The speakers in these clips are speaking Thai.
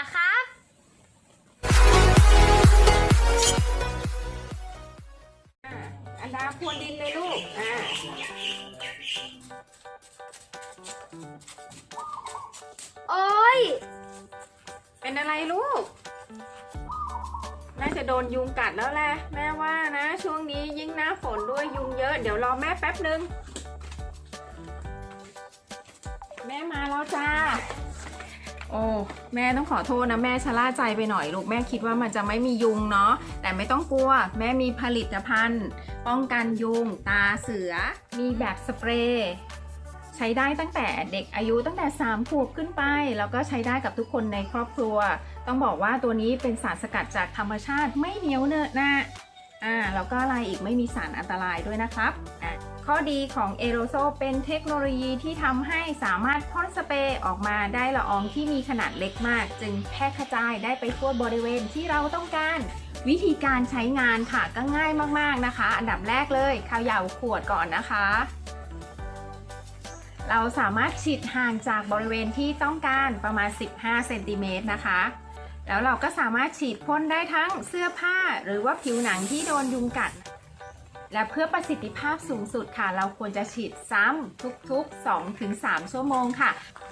อครับ อันดาควรดินเลยลูก อ่าโอ้ย เป็นอะไรลูก น่าจะโดนยุงกัดแล้วแหละ แม่ว่านะ ช่วงนี้ยิ่งหน้าฝนด้วยยุงเยอะ เดี๋ยวรอแม่แป๊บหนึ่งแม่มาแล้วจ้า โอ้แม่ต้องขอโทษนะแม่ชะล่าใจไปหน่อยลูกแม่คิดว่ามันจะไม่มียุงเนาะแต่ไม่ต้องกลัว แม่มีผลิตภัณฑ์ ป้องกันยุง ตาเสือ มีแบบสเปรย์ใช้ได้ตั้งแต่เด็กอายุตั้งแต่ 3 ขวบขึ้นไป แล้วก็ใช้ได้กับทุกคนในครอบครัว ต้องบอกว่าตัวนี้เป็นสารสกัดจากธรรมชาติไม่เหนียวเนอะนะอ่าแล้วก็อะไรอีกไม่มีสารอันตรายด้วยนะครับอ ข้อดีของเอโรโซเป็นเทคโนโลยีที่ทำให้สามารถพ่นสเปรย์ออกมาได้ละอองที่มีขนาดเล็กมาก จึงแพร่กระจายได้ไปทั่วบริเวณที่เราต้องการ วิธีการใช้งานค่ะก็ง่ายมากๆนะคะ อันดับแรกเลยเขย่าขวดก่อนนะคะ เราสามารถฉีดห่างจากบริเวณที่ต้องการประมาณ 15 เซนติเมตรนะคะแล้วเราก็สามารถฉีดพ่นได้ทั้งเสื้อผ้าหรือว่าผิวหนังที่โดนยุงกัด และเพื่อประสิทธิภาพสูงสุดค่ะ เราควรจะฉีดซ้ำทุกๆ 2-3 ชั่วโมงค่ะ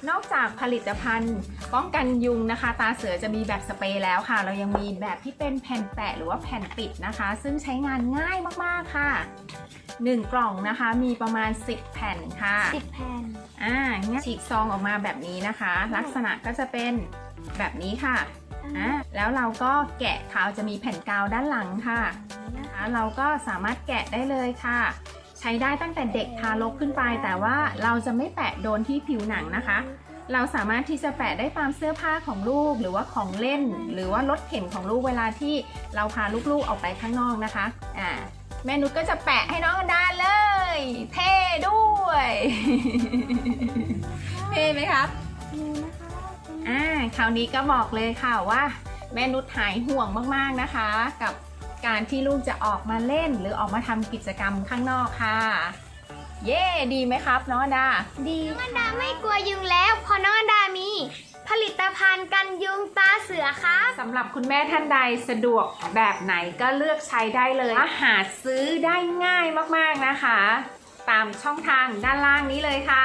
นอกจากผลิตภัณฑ์ ป้องกันยุงนะคะ ตาเสือจะมีแบบสเปรย์แล้วค่ะ เรายังมีแบบที่เป็นแผ่นแปะหรือว่าแผ่นปิดนะคะ ซึ่งใช้งานง่ายมากๆค่ะ 1 กล่องนะคะมีประมาณ 10 แผ่นค่ะสิบแผ่นอ่างั้นฉีกซองออกมาแบบนี้นะคะ ลักษณะก็จะเป็นแบบนี้ค่ะ อ่าแล้วเราก็แกะเขาจะมีแผ่นกาวด้านหลังค่ะนะคะเราก็สามารถแกะได้เลยค่ะ ใช้ได้ตั้งแต่เด็กทารกขึ้นไป แต่ว่าเราจะไม่แปะโดนที่ผิวหนังนะคะ เราสามารถที่จะแปะได้ตามเสื้อผ้าของลูกหรือว่าของเล่น หรือว่ารถเข็นของลูกเวลาที่เราพาลูกๆออกไปข้างนอกนะคะอ่าแม่นุชก็จะแปะให้น้องอันดาเลย เท่ด้วย คราวนี้ก็บอกเลยค่ะว่าแม่นุชหายห่วงมากๆนะคะ กับการที่ลูกจะออกมาเล่น หรือออกมาทำกิจกรรมข้างนอกค่ะ เย่ดีไหมครับน้องอันดา ดีน้องอันดาไม่กลัวยุงแล้วเพราะน้องอันดามี ผลิตภัณฑ์กันยุงตาเสือครับสำหรับคุณแม่ท่านใดสะดวกแบบไหนก็เลือกใช้ได้เลยหาซื้อได้ง่ายมากๆนะคะ ตามช่องทางด้านล่างนี้เลยค่ะ